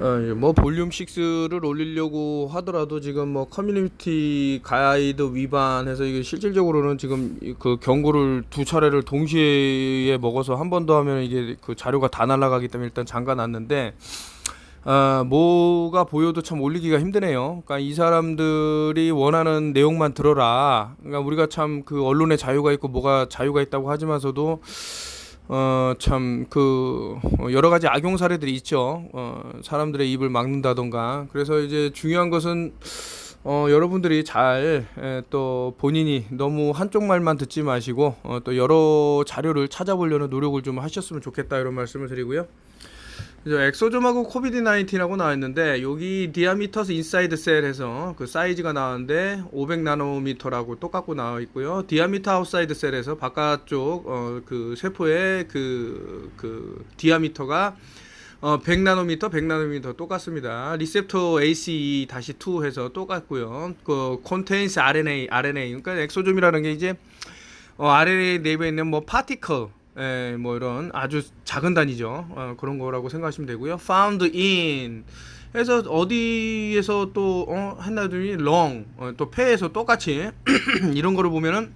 어, 뭐 볼륨 6를 올리려고 하더라도 지금 뭐 커뮤니티 가이드 위반해서 이게 실질적으로는 지금 이그 경고를 두 차례를 동시에 먹어서 한 번 더 하면 이게 그 자료가 다 날아가기 때문에 일단 잠가 놨는데 아, 뭐가 보여도 참 올리기가 힘드네요. 그러니까 이 사람들이 원하는 내용만 들어라. 그러니까 우리가 참 그 언론의 자유가 있고 뭐가 자유가 있다고 하지만서도 어 참 그 여러 가지 악용 사례들이 있죠. 어 사람들의 입을 막는다던가. 그래서 이제 중요한 것은 어 여러분들이 잘또 본인이 너무 한쪽 말만 듣지 마시고 어, 또 여러 자료를 찾아보려는 노력을 좀 하셨으면 좋겠다 이런 말씀을 드리고요. 엑소좀하고 코비드 19하고 나왔는데 여기 디아미터스 인사이드 셀에서 그 사이즈가 나왔는데 500 나노미터라고 똑같고 나와 있고요. 디아미터 아웃사이드 셀에서 바깥쪽 어 그 세포의 그 그 디아미터가 어 100 나노미터, 100 나노미터 똑같습니다. 리셉터 ACE 다시 2 해서 똑같고요. 그 contains RNA, RNA 그러니까 엑소좀이라는 게 이제 어, RNA 내부에 있는 뭐 파티클, 에, 뭐 이런 아주 작은 단위죠. 어, 그런 거라고 생각하시면 되고요. found in 해서 어디에서 또 어, 했나더니 long 어, 또 폐에서 똑같이 이런 거를 보면은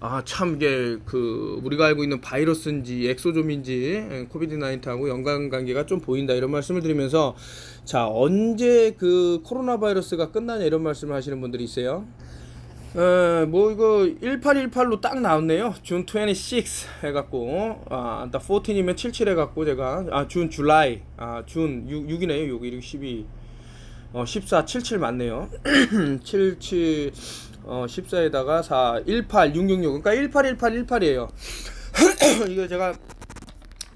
아 참 이게 그 우리가 알고 있는 바이러스인지 엑소좀인지 코비드 19하고 연관 관계가 좀 보인다 이런 말씀을 드리면서 자 언제 그 코로나 바이러스가 끝나냐 이런 말씀을 하시는 분들이 있어요. 에, 뭐 이거 1818로 딱 나왔네요. 준 26 해갖고 아, 나 14이면 77 해갖고 제가 아준 줄라이 아준 6, 6이네요. 6, 1, 12 어, 14, 77 맞네요. 77, 어, 14에다가 4, 18, 666. 그러니까 18, 18, 18이에요. 이거 제가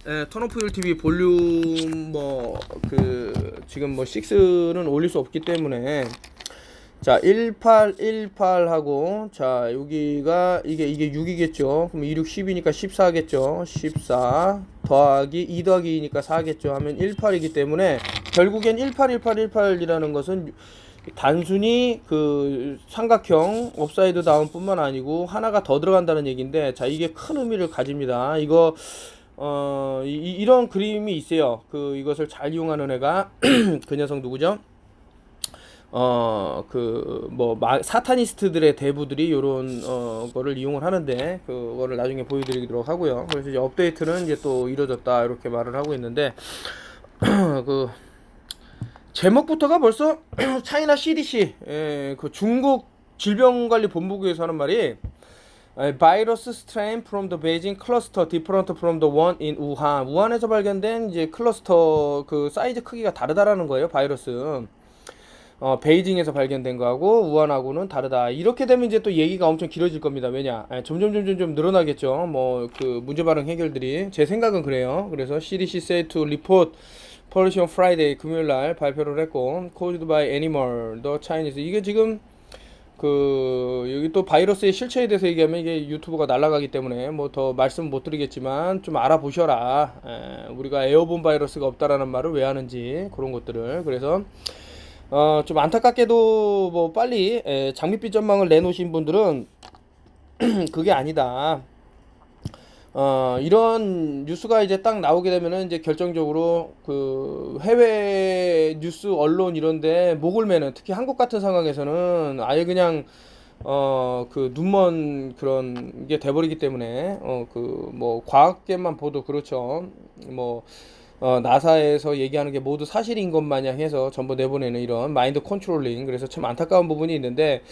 에, 턴오프 TV 볼륨 뭐 그 지금 뭐 6는 올릴 수 없기 때문에 자, 1818하고 자, 여기가 이게 이게 6이겠죠. 그럼 26 10이니까 14겠죠. 14 더하기 2 더하기 2니까 4겠죠. 하면 18이기 때문에 결국엔 181818이라는 것은 단순히 그 삼각형 업사이드 다운뿐만 아니고 하나가 더 들어간다는 얘기인데 자, 이게 큰 의미를 가집니다. 이거 어, 이, 이런 그림이 있어요. 그 이것을 잘 이용하는 애가 그 녀석 누구죠? 어 그 뭐 사타니스트들의 대부들이 요런 어 거를 이용을 하는데 그거를 나중에 보여드리도록 하고요. 그래서 이제 업데이트는 이제 또 이루어졌다 이렇게 말을 하고 있는데 그 제목부터가 벌써 차이나 CDC 예, 그 중국 질병관리본부에서 하는 말이 바이러스 the Beijing cluster different from the one in Wuhan. 우한에서 발견된 이제 클러스터 그 사이즈 크기가 다르다라는 거예요. 바이러스. 어, 베이징에서 발견된 거하고 우한하고는 다르다. 이렇게 되면 이제 또 얘기가 엄청 길어질 겁니다. 왜냐? 예, 점점 점점 좀 늘어나겠죠. 뭐 그 문제 발생 해결들이 제 생각은 그래요. 그래서 CDC report policy on Friday 금요일 날 발표를 했고 caused by animal the Chinese 이게 지금 그 여기 또 바이러스의 실체에 대해서 얘기하면 이게 유튜브가 날아가기 때문에 뭐 더 말씀 못 드리겠지만 좀 알아보셔라. 에, 우리가 에어본 바이러스가 없다라는 말을 왜 하는지 그런 것들을 그래서 어, 좀 안타깝게도 뭐 빨리 에, 장밋빛 전망을 내놓으신 분들은 그게 아니다. 어, 이런 뉴스가 이제 딱 나오게 되면은 이제 결정적으로 그 해외 뉴스 언론 이런데 목을 매는 특히 한국 같은 상황에서는 아예 그냥 어, 그 눈먼 그런 게 돼버리기 때문에 어, 그 뭐 과학계만 보도 그렇죠. 뭐 어, 나사에서 얘기하는 게 모두 사실인 것 마냥 해서 전부 내보내는 이런 마인드 컨트롤링. 그래서 참 안타까운 부분이 있는데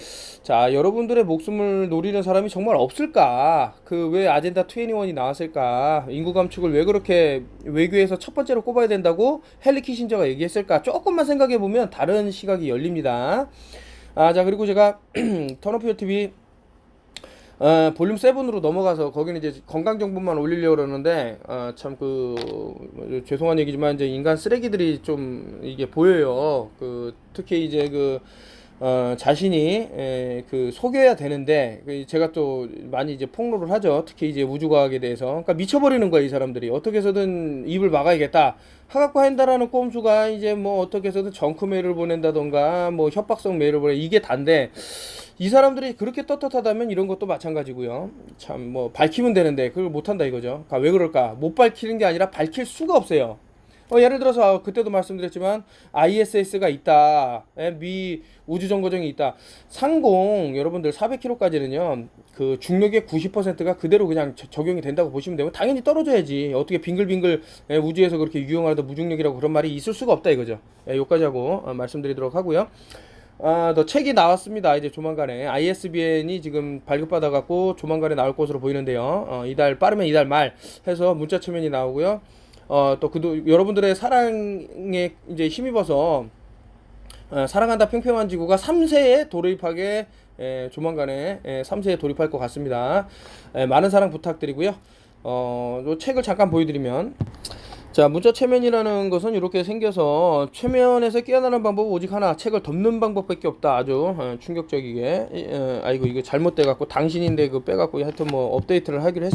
자 여러분들의 목숨을 노리는 사람이 정말 없을까? 그 왜 아젠다 21이 나왔을까? 인구 감축을 왜 그렇게 외교에서 첫 번째로 꼽아야 된다고 헨리 키신저가 얘기했을까? 조금만 생각해 보면 다른 시각이 열립니다. 아 자 그리고 제가 턴오프 TV 어, 볼륨 7으로 넘어가서 거기는 이제 건강 정보만 올리려고 그러는데 어, 참그 죄송한 얘기지만 이제 인간 쓰레기들이 좀 이게 보여요. 그 특히 이제 그 어, 자신이 에, 그 속여야 되는데 그 제가 또 많이 이제 폭로를 하죠. 특히 이제 우주과학에 대해서. 그러니까 미쳐버리는 거야 이 사람들이 어떻게 해서든 입을 막아야겠다. 하갖고 한다라는 꼼수가 이제 뭐 어떻게 해서든 정크 메일을 보낸다던가 뭐 협박성 메일을 보내 이게 단데 이 사람들이 그렇게 떳떳하다면 이런 것도 마찬가지고요. 참 뭐 밝히면 되는데 그걸 못 한다 이거죠. 그러니까 왜 그럴까? 못 밝히는 게 아니라 밝힐 수가 없어요. 어, 예를 들어서 그때도 말씀드렸지만 ISS가 있다. 예, 미 우주 정거장이 있다. 상공 여러분들 400km까지는요. 그 중력의 90%가 그대로 그냥 저- 적용이 된다고 보시면 되고 당연히 떨어져야지. 어떻게 빙글빙글 예, 우주에서 그렇게 유용하다 무중력이라고 그런 말이 있을 수가 없다 이거죠. 예, 여기까지 하고 어, 말씀드리도록 하고요. 아, 더 책이 나왔습니다. 이제 조만간에 ISBN이 지금 발급받아 갖고 조만간에 나올 것으로 보이는데요. 어, 이달 빠르면 이달 말 해서 문자 체면이 나오고요. 어, 또 그도 여러분들의 사랑에 이제 힘입어서 어, 사랑한다 평평한 지구가 3세에 돌입하게 에, 조만간에 에, 3세에 돌입할 것 같습니다. 에, 많은 사랑 부탁드리고요. 어, 요 책을 잠깐 보여드리면 자, 문자 최면이라는 것은 이렇게 생겨서 최면에서 깨어나는 방법은 오직 하나, 책을 덮는 방법밖에 없다. 아주 어, 충격적이게. 이, 어, 아이고 이거 잘못돼 갖고 당신인데 그 빼갖고 하여튼 뭐 업데이트를 하기로 했.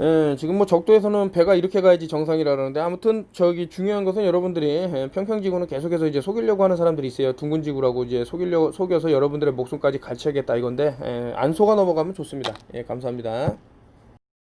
예, 지금 뭐 적도에서는 배가 이렇게 가야지 정상이라는데 아무튼 저기 중요한 것은 여러분들이 예, 평평지구는 계속해서 이제 속이려고 하는 사람들이 있어요. 둥근지구라고 이제 속이려 속여서 여러분들의 목숨까지 갈취하겠다 이건데 예, 안 속아 넘어가면 좋습니다. 예, 감사합니다.